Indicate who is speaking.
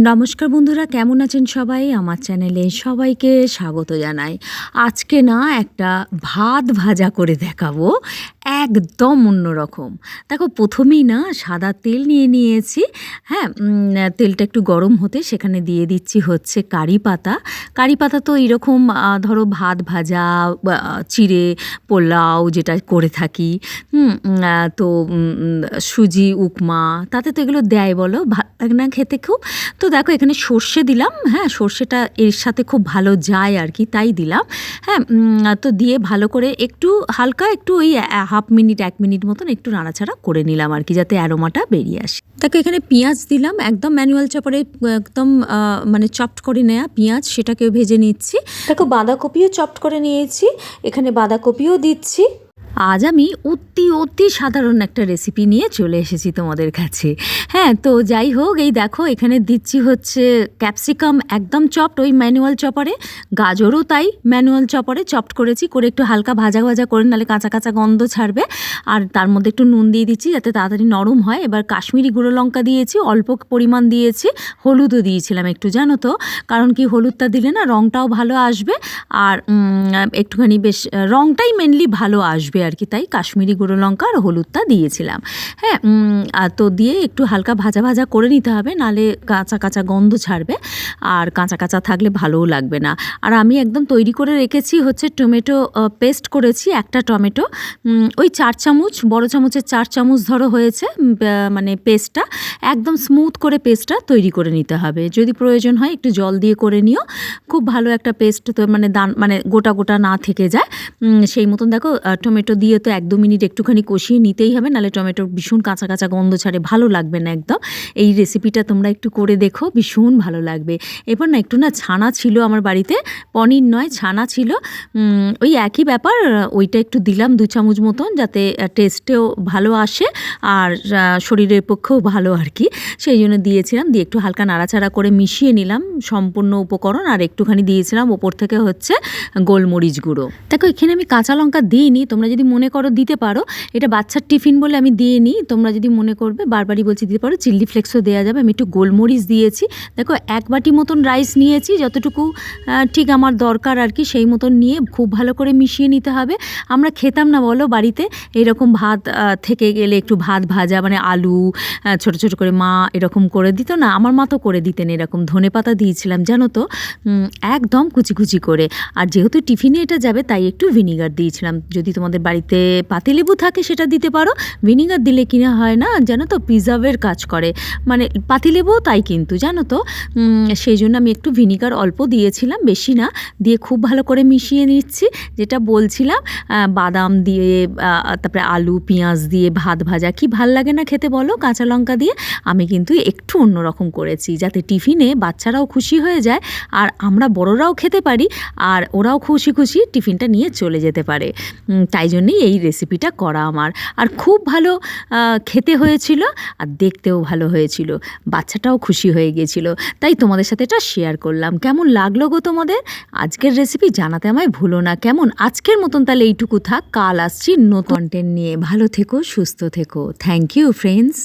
Speaker 1: নমস্কার বন্ধুরা, কেমন আছেন সবাই? আমার চ্যানেলে সবাইকে স্বাগত জানাই। আজকে না একটা ভাত ভাজা করে দেখাবো। একদম অন্যরকম। দেখো, প্রথমেই না সাদা তেল নিয়ে নিয়েছি। হ্যাঁ তেলটা একটু গরম হতে সেখানে দিয়ে দিচ্ছি হচ্ছে কারি পাতা। কারি পাতা তো এরকম ধরো ভাত ভাজা চিড়ে, পোলাও যেটা করে থাকি। তো সুজি, উপমা, তাতে তো এগুলো দেয় বলো, ভাত না খেতে খুব। তো দেখো, এখানে সর্ষে দিলাম হ্যাঁ সর্ষেটা এর সাথে খুব ভালো যায় আর কি, তাই দিলাম। হ্যাঁ তো দিয়ে ভালো করে একটু হালকা একটু ওই হাফ মিনিট, এক মিনিট মতন একটু নাড়াচাড়া করে নিলাম আর কি, যাতে অ্যারোমাটা বেরিয়ে আসে। তাকে এখানে পেঁয়াজ দিলাম, একদম ম্যানুয়াল চপারে একদম মানে চপড করে নেয়া পেঁয়াজ সেটাকে ভেজে নিচ্ছি। দেখো বাঁধাকপিও চপড করে নিয়েছি, এখানে বাঁধাকপিও দিচ্ছি। আজ আমি অতি অতি সাধারণ একটা রেসিপি নিয়ে চলে এসেছি তোমাদের কাছে। হ্যাঁ তো যাই হোক, এই দেখো, এখানে দিচ্ছি হচ্ছে ক্যাপসিকাম একদম চপড ওই ম্যানুয়াল চপারে গাজরও তাই ম্যানুয়াল চপারে চপড করেছি, করে একটু হালকা ভাজা ভাজা করে নাহলে কাঁচা কাঁচা গন্ধ ছাড়বে। আর তার মধ্যে একটু নুন দিয়ে দিচ্ছি যাতে তাড়াতাড়ি নরম হয়। এবার কাশ্মীরি গুঁড়ো লঙ্কা দিয়েছি, অল্প পরিমাণ দিয়েছি। হলুদও দিয়েছিলাম একটু, জানো তো? কারণ কি হলুদটা দিলে না রঙটাও ভালো আসবে। আর একটুখানি বেশ রঙটাই মেনলি ভালো আসবে আর কি তাই কাশ্মীরি গুঁড়ো লঙ্কা আর হলুদটা দিয়েছিলাম। হ্যাঁ আর তো দিয়ে একটু হালকা ভাজা ভাজা করে নিতে হবে, নালে কাঁচা কাঁচা গন্ধ ছাড়বে, আর কাঁচা কাঁচা থাকলে ভালোও লাগবে না। আর আমি একদম তৈরি করে রেখেছি, হচ্ছে টমেটো পেস্ট করেছি, একটা টমেটো। ওই চার চামচ, বড় চামচের চার চামচ ধরো হয়েছে মানে পেস্টটা, একদম স্মুথ করে পেস্টটা তৈরি করে নিতে হবে। যদি প্রয়োজন হয় একটু জল দিয়ে করে নিও, খুব ভালো একটা পেস্ট তো মানে দান মানে গোটা গোটা না থেকে যায়। সেই মতন দেখো টমেটো দিয়ে তো এক দু মিনিট একটুখানি কষিয়ে নিতেই হবে নাহলে টমেটোর ভীষণ কাঁচা কাঁচা গন্ধ ছাড়ে, ভালো লাগবে না একদম। এই রেসিপিটা তোমরা একটু করে দেখো, ভীষণ ভালো লাগবে। এবার না, একটু না ছানা ছিল আমার বাড়িতে, পনির নয়, ছানা ছিল। ওই একই ব্যাপার, ওইটা একটু দিলাম দু চামচ মতন যাতে টেস্টেও ভালো আসে আর শরীরের পক্ষেও ভালো আর কি। সেই জন্য দিয়েছিলাম, দিয়ে একটু হালকা নাড়াচাড়া করে মিশিয়ে নিলাম সম্পূর্ণ উপকরণ আর একটুখানি দিয়েছিলাম ওপর থেকে হচ্ছে গোলমরিচ গুঁড়ো। দেখো, এখানে আমি কাঁচা লঙ্কা দিইনি, তোমরা যদি মনে করো দিতে পারো, এটা বাচ্চার টিফিন বলে আমি দিইনি, তোমরা যদি মনে করবে, বারবারই বলছি দিতে পারো, চিল্লি ফ্লেক্সও দেওয়া যাবে। আমি একটু গোলমরিচ দিয়েছি। দেখো, এক বাটি মতন রাইস নিয়েছি, যতটুকু ঠিক আমার দরকার আর কি, সেই মতন নিয়ে খুব ভালো করে মিশিয়ে নিতে হবে। আমরা খেতাম না, বলো, বাড়িতে। এরকম ভাত থেকে গেলে একটু ভাত ভাজা মানে আলু ছোট ছোট করে মা এরকম করে দিত না, আমার মা তো করে দিতেন এরকম। ধনে পাতা দিয়েছিলাম, জানো তো? একদম কুচি কুচি করে। আর যেহেতু টিফিনে এটা যাবে, তাই একটু ভিনিগার দিয়েছিলাম। যদি তোমাদের বাড়িতে পাতিলেবু থাকে, সেটা দিতে পারো। ভিনিগার দিলে কিনা হয় না, জানো তো? প্রিজার্ভের কাজ করে। মানে পাতিলেবুও তাই কিন্তু, জানো তো? সেই জন্য আমি একটু ভিনিগার অল্প দিয়েছিলাম, বেশি না। দিয়ে খুব ভালো করে মিশিয়ে নিচ্ছি, যেটা বলছিলাম বাদাম দিয়ে তারপরে আলু, পেঁয়াজ দিয়ে ভাত ভাজা। কি ভালো লাগে না খেতে বলো, কাঁচা লঙ্কা দিয়ে? আমি কিন্তু একটু অন্যরকম করেছি, যাতে টিফিনে বাচ্চারাও খুশি হয়ে যায়, আর আমরা বড়রাও খেতে পারি, আর ওরাও খুশি খুশি টিফিনটা নিয়ে চলে যেতে পারে। তাই জন্যই এই রেসিপিটা করা আমার। আর খুব ভালো খেতে হয়েছিল, আর দেখতেও ভালো হয়েছিল, বাচ্চাটাও খুশি হয়ে গিয়েছিল, তাই তোমাদের সাথে এটা শেয়ার করলাম। কেমন লাগল গো তোমাদের? আজকের রেসিপি জানাতে আমায় ভুলো না। কেমন? আজকের মতন তাহলে এইটুকু থাক। কাল আসছি নতুন কন্টেন্ট নিয়ে। ভালো থেকো, সুস্থ থেকো। Thank you friends